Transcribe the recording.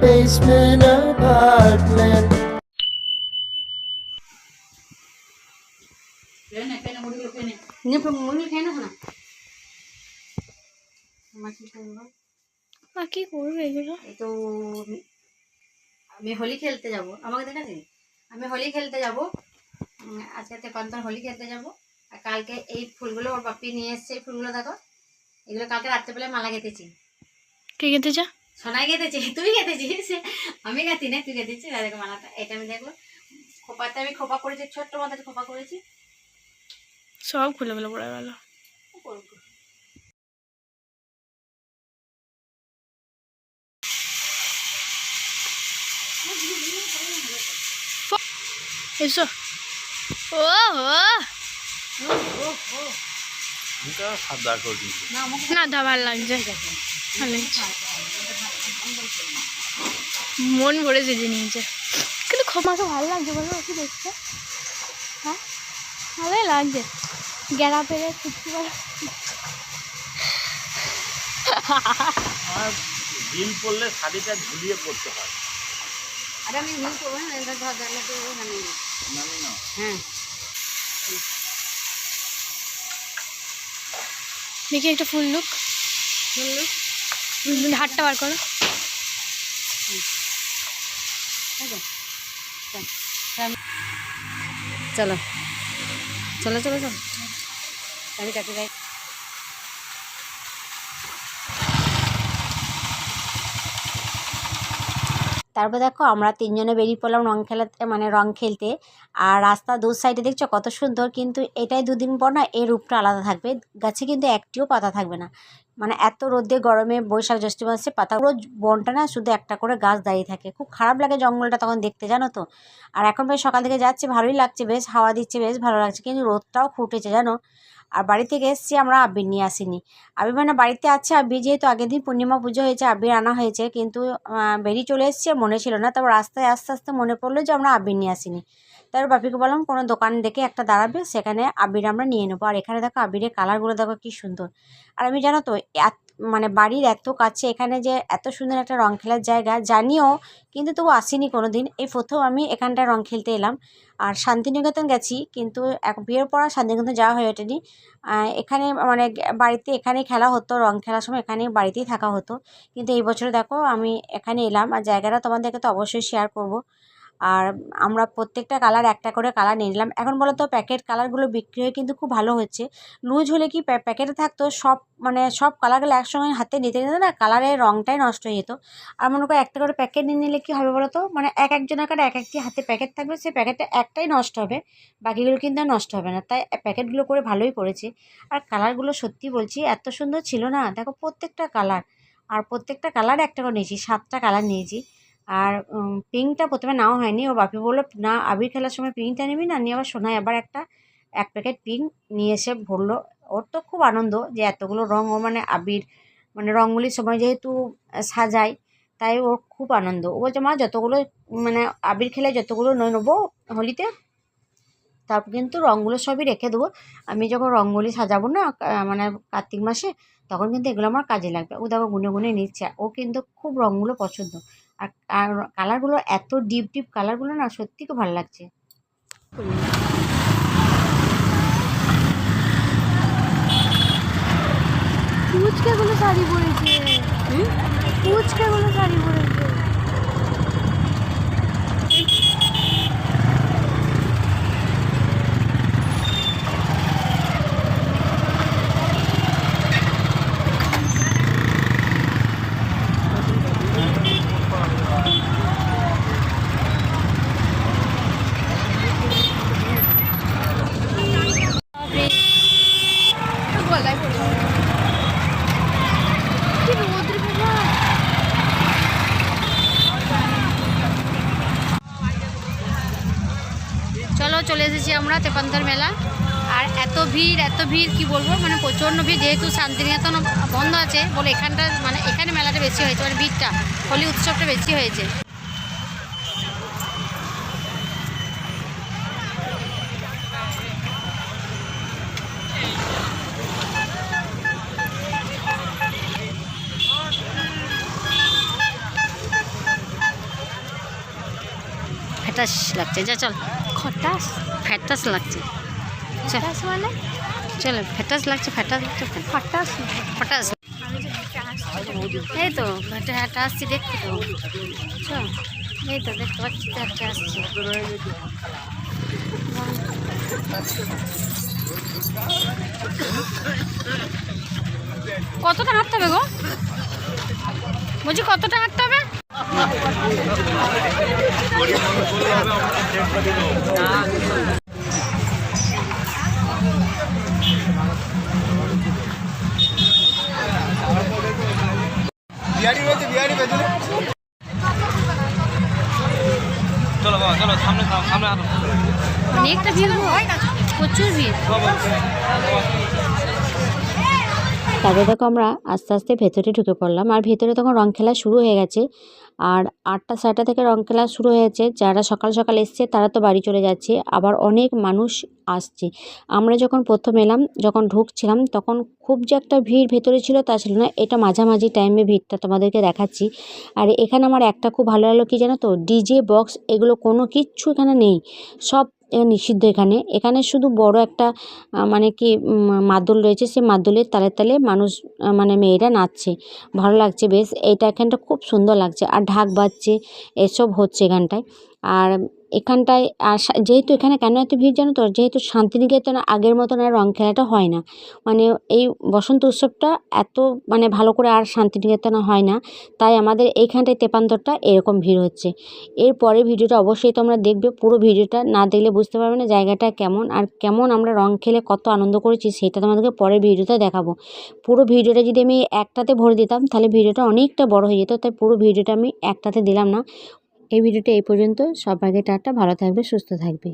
basement apartment. খেয়ে নেব না আমার কি করব এগুলো তো আমি- আমি হোলি খেলতে যাব আমাকে দেখাচ্ছি আমি হোলি খেলতে যাব আজকে তেপান্তর হোলি খেলতে যাব আর কালকে এই ফুলগুলো ওর বাপি নিয়ে এসছে এই ফুলগুলো দেখো এগুলো কালকে রাত্রেবেলায় মালা গেঁথেছি কে চা সোনাই গেঁথেছি তুই গেঁথেছিস? আমি গাঁথি না তুই গেঁথেছিস? আর দেখো মালাটা এটা আমি দেখব খোপাতে আমি খোপা করেছি ছোট্ট মাথায় খোপা করেছি। সব খুলে ফেলে পড়ে গেল। এসো। ও হো ও, ও, ও। না দা ভালো লাগছে। ভালো লাগছে। মন ভরে সেজে নিয়েছে। কিন্তু খুব মাকে ভালো লাগছে বলো কি দেখতে হ্যাঁ? ভালোই লাগছে। গেরা পেরে ছুটতে পারে। আর ডিম পড়লে শাড়িটা ঝুলিয়ে পড়তে হয়। আরে আমি হিল করব না এটা ধর জানলে তো হ্যাঁ। দেখি একটা ফুল লুক শুনলো হাতটা বার করো। চলো। চলো চলো চলো। আমি কাছে যাই তারপর দেখো আমরা তিনজনে বেরিয়ে পড়লাম রং খেলাতে মানে রং খেলতে। আর রাস্তা দু সাইডে দেখছ কত সুন্দর, কিন্তু এটাই দুদিন পর না এই রূপটা আলাদা থাকবে। গাছে কিন্তু একটিও পাতা থাকবে না। মানে এত রোদে গরমে বৈশাখ জ্যৈষ্ঠ মাসে পাতা, পুরো বনটা না শুধু একটা করে গাছ দাঁড়িয়ে থাকে। খুব খারাপ লাগে জঙ্গলটা তখন দেখতে, জানো তো? আর এখন বেশ সকাল থেকে যাচ্ছে, ভালোই লাগছে, বেশ হাওয়া দিচ্ছে, বেশ ভালো লাগছে, কিন্তু রোদটাও ফুটেছে, জানো? আর বাড়ি থেকে এসেছি আমরা আবির নিয়ে আসিনি। আবির মানে বাড়িতে আছে আবির, যেহেতু আগের দিন পূর্ণিমা পুজো হয়েছে, আবির আনা হয়েছে, কিন্তু বেরিয়ে চলে এসছে মনে ছিল না। তারপর রাস্তায় আস্তে আস্তে মনে পড়ল যে আমরা আবির নিয়ে আসিনি। তারপর বাপিকে বললাম, কোনো দোকান দেখে একটা দাঁড়াবে, সেখানে আবির আমরা নিয়ে নেব। আর এখানে দেখো আবিরের কালারগুলো দেখো কি সুন্দর। আর আমি জানো তো, এত মানে বাড়ির এত কাছে এখানে যে এত সুন্দর একটা রং খেলার জায়গা, জানিও কিন্তু তবু আসিনি কোনো দিন এই প্রথম আমি এখানটায় রং খেলতে এলাম। আর শান্তিনিকেতন গেছি কিন্তু এক বিয়ের পর শান্তিনিকেতন যাওয়া হয়ে ওঠেনি। এখানে মানে বাড়িতে এখানেই খেলা হতো, রং খেলার সময় এখানে বাড়িতেই থাকা হতো। কিন্তু এই বছর দেখো আমি এখানে এলাম আর জায়গাটা তোমাদেরকে তো অবশ্যই শেয়ার করব। আর আমরা প্রত্যেকটা কালার একটা করে কালার নিয়ে নিলাম। এখন বলো তো প্যাকেট কালারগুলো বিক্রি হয়ে কিন্তু খুব ভালো হচ্ছে। লুজ হলে কি প্যাকেটে থাকতো, সব মানে সব কালারগুলো একসঙ্গে হাতে নিতে নিতে না কালারের রঙটাই নষ্ট হয়ে যেত। আর মনে করো একটা করে প্যাকেট নিয়ে নিলে কী হবে বলো তো মানে এক একজনের কাছে এক একটি হাতে প্যাকেট থাকবে, সেই প্যাকেটটা একটাই নষ্ট হবে। বাকিগুলো কিন্তু নষ্ট হবে না। তাই প্যাকেটগুলো করে ভালোই করেছে আর কালারগুলো সত্যি বলছি, এত সুন্দর ছিল না। দেখো প্রত্যেকটা কালার আর প্রত্যেকটা কালার একটা করে নিয়েছি, সাতটা কালার নিয়েছি। আর পিঙ্কটা প্রথমে নেওয়া হয়নি। ও বাপি বলল, না, আবির খেলার সময় পিঙ্কটা নিবি না? নিয়ে আবার সোনায় আবার একটা, এক প্যাকেট পিঙ্ক নিয়ে এসে ভরলো ওর তো খুব আনন্দ যে এতগুলো রঙ ও মানে আবির মানে রঙগুলির সময় যেহেতু সাজায়, তাই ওর খুব আনন্দ। ও বলছে, মা, যতগুলো মানে আবির খেলে যতগুলো নয় নেব হোলিতে, তারপর কিন্তু রঙগুলো সবই রেখে দেবো। আমি যখন রঙগুলি সাজাবো না মানে কার্তিক মাসে, তখন কিন্তু এগুলো আমার কাজে লাগবে। ও দেখো গুনে গুনে নিচ্ছে। ও কিন্তু খুব রঙগুলো পছন্দ। আর কালারগুলো এত ডিপ ডিপ কালারগুলো না সত্যি খুব ভালো লাগছে। পুচকাগুলো শাড়ি পরেছে। পুচকাগুলো শাড়ি পরেছে গলায় পড়েছে কি রোদ্রে বাবা চলো এসেছি আমরা তেপান্তর মেলা। আর এত ভিড় এত ভিড়, কি বলব? মানে প্রচণ্ড ভিড়, যেহেতু শান্তিনিকেতন বন্ধ আছে, বলে এখানটা মানে এখানে মেলাটা বেশি হয়েছে মানে ভিড়টা, হোলি উৎসবটা বেশি হয়েছে। লাগছে, যা চল। খটাস। ফ্যাটাস লাগছে। চল। মানে? চল ফ্যাটাস লাগছে ফ্যাটাস লাগছে। ফ্যাটাস হেঁটে আসছি এই তো হেঁটে আসছি দেখছি তো। এই তো দেখতে পাচ্ছি তো হেঁটে আসছি। কতটা হাঁটতে হবে গো? বলছি কতটা হাঁটতে হবে? বিহারি রয়েছে বিহারি পেছনে চলো বাবা চলো সামনে সামনে আসো অনেকটা ভিড় গো প্রচুর ভিড়। তারপরে দেখো আমরা আস্তে আস্তে ভেতরে ঢুকে পড়লাম। আর ভেতরে তখন রং খেলা শুরু হয়ে গেছে। আর আটটা সাতটা থেকে রং খেলা শুরু হয়েছে। যারা সকাল সকাল এসছে তারা তো বাড়ি চলে যাচ্ছে। আবার অনেক মানুষ আসছে। আমরা যখন প্রথম এলাম, যখন ঢুকছিলাম, তখন খুব যে একটা ভিড় ভেতরে ছিল তা ছিল না। এটা মাঝামাঝি টাইমে ভিড়টা তোমাদেরকে দেখাচ্ছি। আর এখানে আমার একটা খুব ভালো লাগল কি জানো তো? ডিজে বক্স এগুলো কোনো কিচ্ছু এখানে নেই। সব নিষিদ্ধ এখানে। এখানে শুধু বড় একটা মানে কি মাদল রয়েছে। সে মাদলের তালে তালে মানুষ মানে মেয়েরা নাচছে। ভালো লাগছে বেশ। এইটা এখানটা খুব সুন্দর লাগছে। আর ঢাক বাজছে। এসব হচ্ছে এখানটায়। আর এখানটায় আর যেহেতু এখানে কেন এত ভিড় জানো তো? যেহেতু শান্তিনিকেতন আগের মতন আর রং খেলাটা হয় না। মানে এই বসন্ত উৎসবটা এত মানে ভালো করে আর শান্তিনিকেতনে হয় না। তাই আমাদের এইখানটায় তেপান্তরটা এরকম ভিড় হচ্ছে। এর পরে ভিডিওটা অবশ্যই তোমরা দেখবে। পুরো ভিডিওটা না দেখলে বুঝতে পারবে না জায়গাটা কেমন আর কেমন আমরা রং খেলে কত আনন্দ করেছি সেটা তোমাদেরকে পরের ভিডিওতে দেখাবো। পুরো ভিডিওটা যদি আমি একটাতে ভরে দিতাম তাহলে ভিডিওটা অনেকটা বড় হয়ে যেত। তাই পুরো ভিডিওটা আমি একটাতে দিলাম না। এই ভিডিওটা এই পর্যন্ত। সবাইকে টাটা ভালো থাকবে সুস্থ থাকবে।